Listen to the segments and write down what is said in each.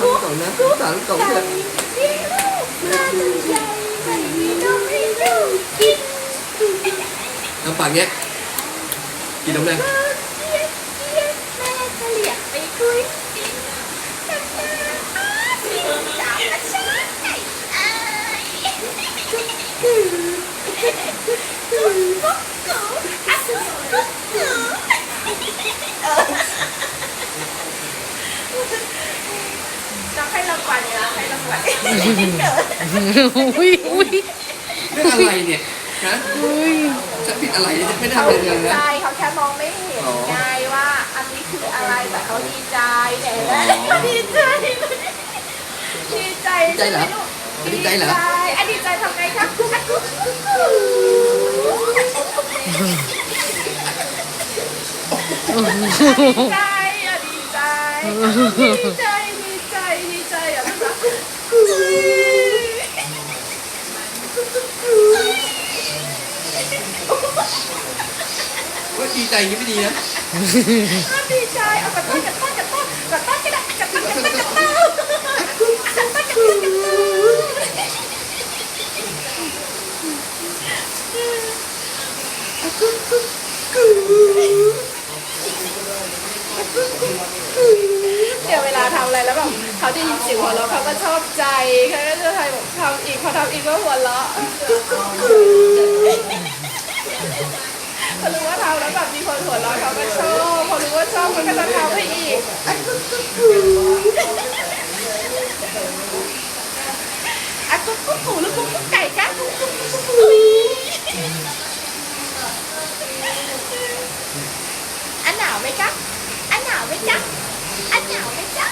không còn nữa không còn cũng được Đóng bằng nhé Chị đúng đây Hãy subscribe cho kênh Ghiền Mì Gõ Để không bỏ lỡ những video hấp dẫn รางวัลนะให้รางวัลอุ้ยอุ้ยเรื่องอะไรเนี่ยฮะอุ้ยฉันผิดอะไรเนี่ยฉันไม่ได้เขาเลยดีเลยใจนะเขาแค่มองไม่เห็นอ๋อไงว่าอันนี้คืออะไรแต่เขาดีใจเนี่ยอ๋อดีใจดีใจดีใจเหรอดีใจเหรออันดีใจทำไงครับกุ๊กกุ๊กกุ๊กกุ๊กดีใจอะดีใจดีใจดีใจดีใจอะนะคะ ว่าดีใจย่างไม่ดีนะดีใจเอากระต้อนกระต้อนกระต้อนกระต้อนกระต้อนกระต้อนกระต้อนกระต้อนกระต้อนกระต้อนกระต้อนกระต้อน เดี๋ยวเวลาทำอะไรแล้วแบบเขาได้ยินเสียงหัวเราะเขาก็ชอบใจเขาก็จะทำแบบทำอีกพอทำอีกก็หัวเราะพอรู้ว่าทำแล้วแบบมีคนหัวเราะเขาก็ชอบพอรู้ว่าชอบเขาก็จะทำให้อีกอะกุ๊กกุ๊กกูหรือกุ๊กกุ๊กไก่กันกุ๊กกุ๊กกุ๊กกุ๊กกุ๊กอันหนาวไหมจ๊ะอันหนาวไหมจ๊ะอันหนาวไหมจ๊ะ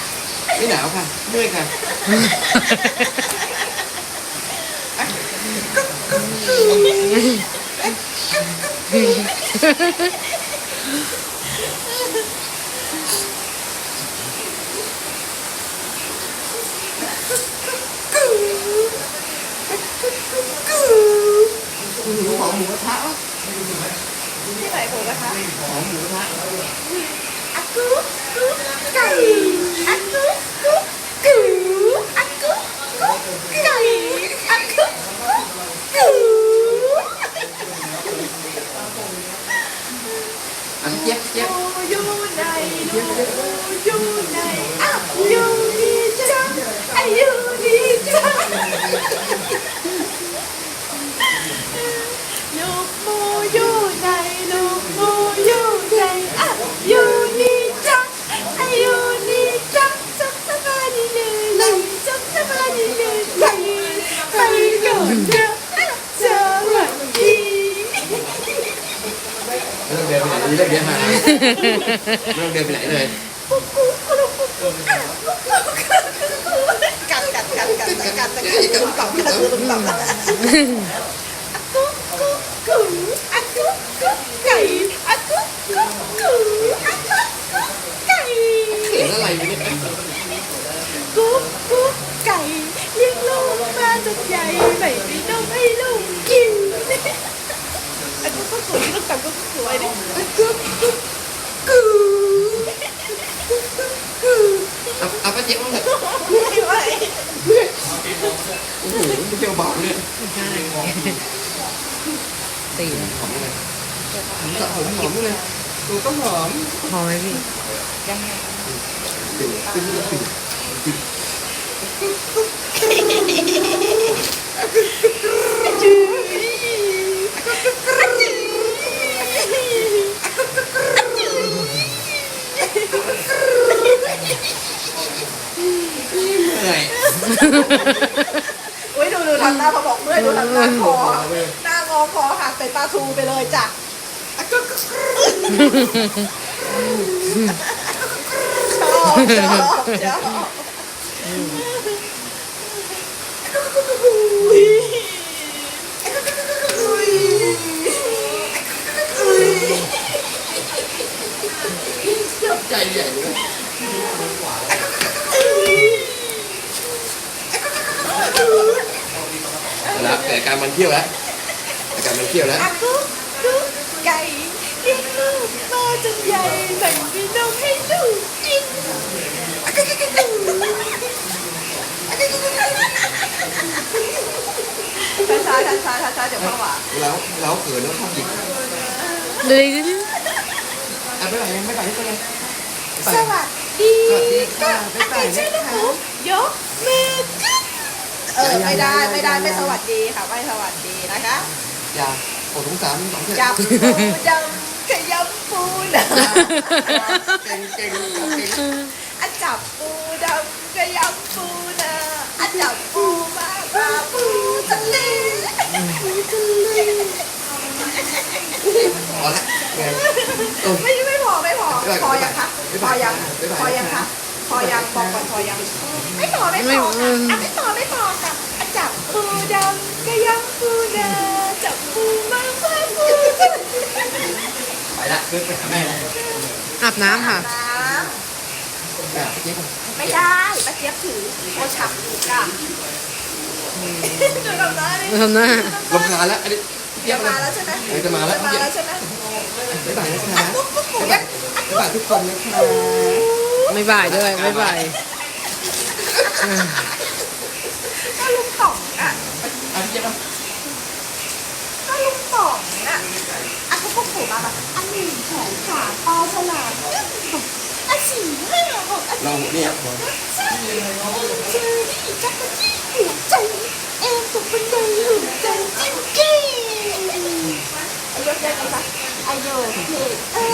ไม่ หนาวค่ะเมื่อยค่ะหอมหมูกระทะวะที่ไหนผมนะคะหอมหมูกระทะอะกุ๊กกุ๊กไก่อะกุ๊กกุ๊กกูอะกุ๊กกุ๊กไก่อะกุ๊กกุ๊กกู อันเจี๊ยบเจี๊ยบ อยู่ไหนลูกอยู่ไหนอ้าวอยู่นี่จังอายุนี่จัง ลูกโมอยู่ไหนลูกโมอยู่ไหนอ้าวอยู่นี่จังอายุนี่จังจังสบายดีเลยจังสบายดีเลยไปไปก่อนเถอะสวัสดีไม่ต้องเดินไปไหนเลยเลิกเดินมาไม่ต้องเดินไปไหนเลยกัดกัดกัดกัดกัดกัดกัดตุ้มต่อมกัดตุ้มต่อมกุ๊กกุ๊ Cú cú cày liên lông ba thật dày bảy vì đông hay lông chim Anh cứ cú nó cầm cú cú ấy đấy Anh cú cú À, à bắt chị không thật Như nó kêu bỏng đấy ตีหอมเลยสระผมหอมเลยตัวองหอมหอมไหมพี่ยังไงติดโอ้ยดูดูทางหน้าเขาบอกเมื่อยดูทางหน้าคอ คอหักใส่ตาทูไปเลยจ้ะชอบชอบชอบอุ้ยใจใหญ่เลยแล้วเกิดอาการมันเที่ยวแล้วอา กันไปเที่ยวแล้วอากุกกไก่เลี้ยลูกมาจนใหญ่แบ่งพี่น้องให้ลูกกินอากุากุชาช้าชาช้าช้าเดี๋ยวพ่อว่าแล้วแล้วเกินแล้วเข้าหยิบดูดิดูดิอ่ไม่ไหยัไม่ไปที่ตัวสวัสดีค่ะอากุกช่ลูกหมูยกมือขึ้นเออไม่ได้ไม่ได้ไม่สวัสดีค่ะไม่สวัสดีนะคะ อย่าโอ้สงสารสองเถอะจับปูดำขยำปูดเก่งเก่งเก่งำอะจับปูดำขยำปูนะอะจับปูมาปลาปูทะเลปูทะเลพอละไงโอ้ไม่ไม่พอไม่พอพอยังคะพอยังพอยังคะพอยังบอกก่อนพอยัง ไม่พอไม่พอค่ะอะไม่พอไม่พอค่ะอะจับปูดำขยำปูนะจับปูมาปลาปูทะเล ไปละขึ้นไปหาแม่ละอาบน้ำค่ะ น้ำแม่ไปเจ๊ก่อนไม่ได้ป้าเจี๊ยบถือโอชับอยู่จ้ะดูทำหน้าดิทำหน้า ลำคาญแล้วอันนี้เยี่ยจะมเลมายแล้วใช่ไหมเออจะมาแล้วจะมาแล้วใช่ไหมบ๊ายบายนะคะบ๊ายบายบ๊ายบายทุกคนนะคะไม่บ่ายด้วย ไม่บ่ายอ่าก็ลุงต่องอะอะพี่เจ๊ก่อน ก็ลุงต่องอะ ถูกป่ะแบบอันหนึ่งสองสามปอสลามอันสี่ห้าหกอันเราเนี่ยบอลเจ็ดเจอรี่จักรจี้หัวใจเอ็มตกบันไดหัวใจจิ้มจี้อายุเท่าไหร่คะอายุเท่เอ้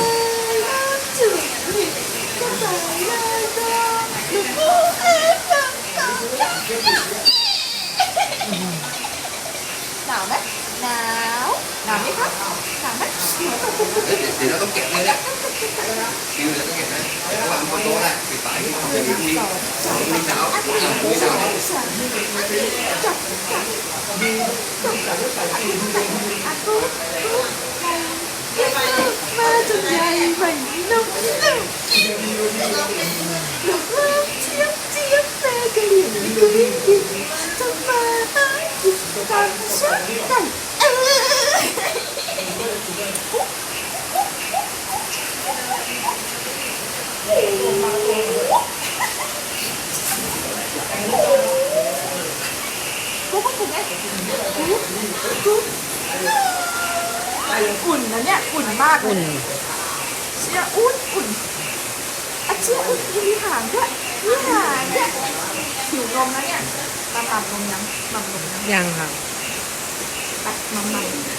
ยน้ำจืดก็ใส่เลยจ้าลูกผู้เอ็มตกตกตกหนาวไหมหนาวหนาวไหมคราต้องเก็บ เลยเนี่ยคิวเดี๋ยวต้องเก็บนะระหว่างคนโต๊ะได้ปิดฝายที่เดี๋ยวมีมีมีสาวอะมีสาว จับจับมาจนใหญ่ไม่น้ำหนึ่งกินลูกเล่าเจี๊ยบเจี๊ยบแม่ก็เลี้ยงกุยกินทำมาหากินตามฉันได้เออกูก็ถูกไงกูกู อุ่นนะเนี่ยอุ่นมากเลอุ่นยเชียร์อุ่นอุ่นอะเชียร์อุ่นมีหางด้วยมีหางด้วยหิวนมนะเนี่ยมาหม่ำนมยังหม่ำนมยังยังค่ะไปหม่ำนม